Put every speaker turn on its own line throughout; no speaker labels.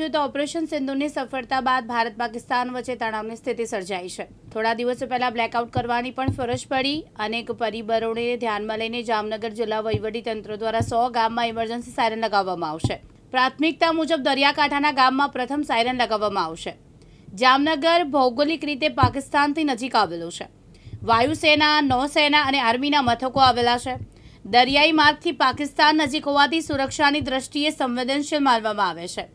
જો તો ઓપરેશન સિંધુની સફળતા બાદ ભારત પાકિસ્તાન વચ્ચે તણાવની સ્થિતિ સર્જાઈ છે. થોડા દિવસો પહેલા બ્લેકઆઉટ કરવાની પણ ફરજ પડી. અનેક પરિબળોને ધ્યાનમાં લઈને જામનગર જિલ્લા તંત્ર દ્વારા સો ગામમાં ઇમરજન્સી સાયરન લગાવવામાં આવશે. પ્રાથમિકતા મુજબ દરિયાકાંઠાના ગામમાં પ્રથમ સાયરન લગાવવામાં આવશે. જામનગર ભૌગોલિક રીતે પાકિસ્તાનથી નજીક આવેલું છે. વાયુસેના, નૌસેના અને આર્મીના મથકો આવેલા છે. દરિયાઈ માર્ગથી પાકિસ્તાન નજીક હોવાથી સુરક્ષાની દ્રષ્ટિએ સંવેદનશીલ માનવામાં આવે છે.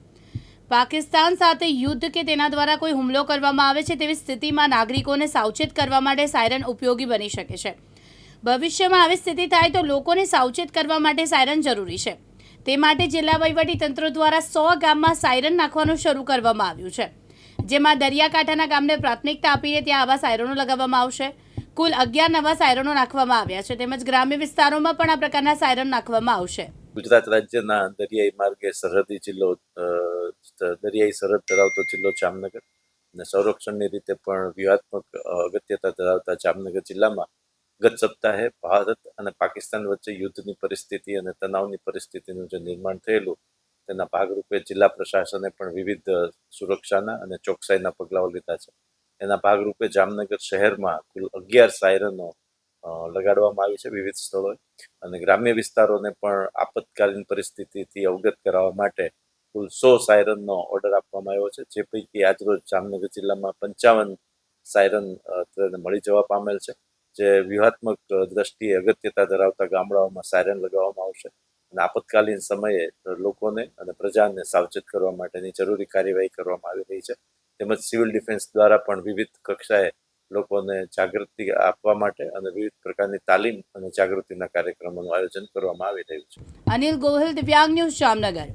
પાકિસ્તાન સાથે યુદ્ધ કે તેના દ્વારા કોઈ હુમલો કરવામાં આવે છે તેવી સ્થિતિમાં નાગરિકોને સાવચેત કરવા માટે સાયરન ઉપયોગી બની શકે છે. ભવિષ્યમાં આવી સ્થિતિ થાય તો લોકોને સાવચેત કરવા માટે સાયરન જરૂરી છે. તે માટે જિલ્લા તંત્ર દ્વારા સો ગામમાં સાયરન નાખવાનું શરૂ કરવામાં આવ્યું છે. જેમાં દરિયાકાંઠાના ગામને પ્રાથમિકતા આપીને ત્યાં આવા સાયરનો લગાવવામાં આવશે. કુલ અગિયાર નવા સાયરનો નાખવામાં આવ્યા છે. તેમજ ગ્રામ્ય વિસ્તારોમાં પણ આ પ્રકારના સાયરન નાખવામાં આવશે.
ગુજરાત રાજ્યના દરિયાઈ માર્ગે સરહદી જિલ્લો દરિયાઈ સરહદ ધરાવતો જિલ્લો જામનગર અને સંરક્ષણની રીતે પણ વ્યૂહાત્મક અગત્યતા ધરાવતા જામનગર જિલ્લામાં ગત સપ્તાહે ભારત અને પાકિસ્તાન વચ્ચે યુદ્ધની પરિસ્થિતિ અને તણાવની પરિસ્થિતિનું જે નિર્માણ થયેલું, તેના ભાગરૂપે જિલ્લા પ્રશાસને પણ વિવિધ સુરક્ષાના અને ચોકસાઈના પગલાઓ લીધા છે. એના ભાગરૂપે જામનગર શહેરમાં કુલ અગિયાર સાયરનો લગાડવામાં આવી છે વિવિધ સ્થળોએ અને ગ્રામ્ય વિસ્તારોને પણ આપતકાલીન પરિસ્થિતિથી અવગત કરાવવા માટે કુલ સો સાયરનનો ઓર્ડર આપવામાં આવ્યો છે, જે પૈકી આજરોજ જામનગર જિલ્લામાં પંચાવન સાયરન મળી જવા પામેલ છે, જે વ્યૂહાત્મક દ્રષ્ટિએ અગત્યતા ધરાવતા ગામડાઓમાં સાયરન લગાવવામાં આવશે અને આપતકાલીન સમયે લોકોને અને પ્રજાને સાવચેત કરવા માટેની જરૂરી કાર્યવાહી કરવામાં આવી રહી છે. તેમજ સિવિલ ડિફેન્સ દ્વારા પણ વિવિધ કક્ષાએ લોકોને જાગૃતિ આપવા માટે અને વિવિધ પ્રકારની તાલીમ અને જાગૃતિના કાર્યક્રમોનું આયોજન કરવામાં આવી રહ્યું છે.
અનિલ ગોહિલ દિવ્યાંગ ન્યૂઝ જામનગર.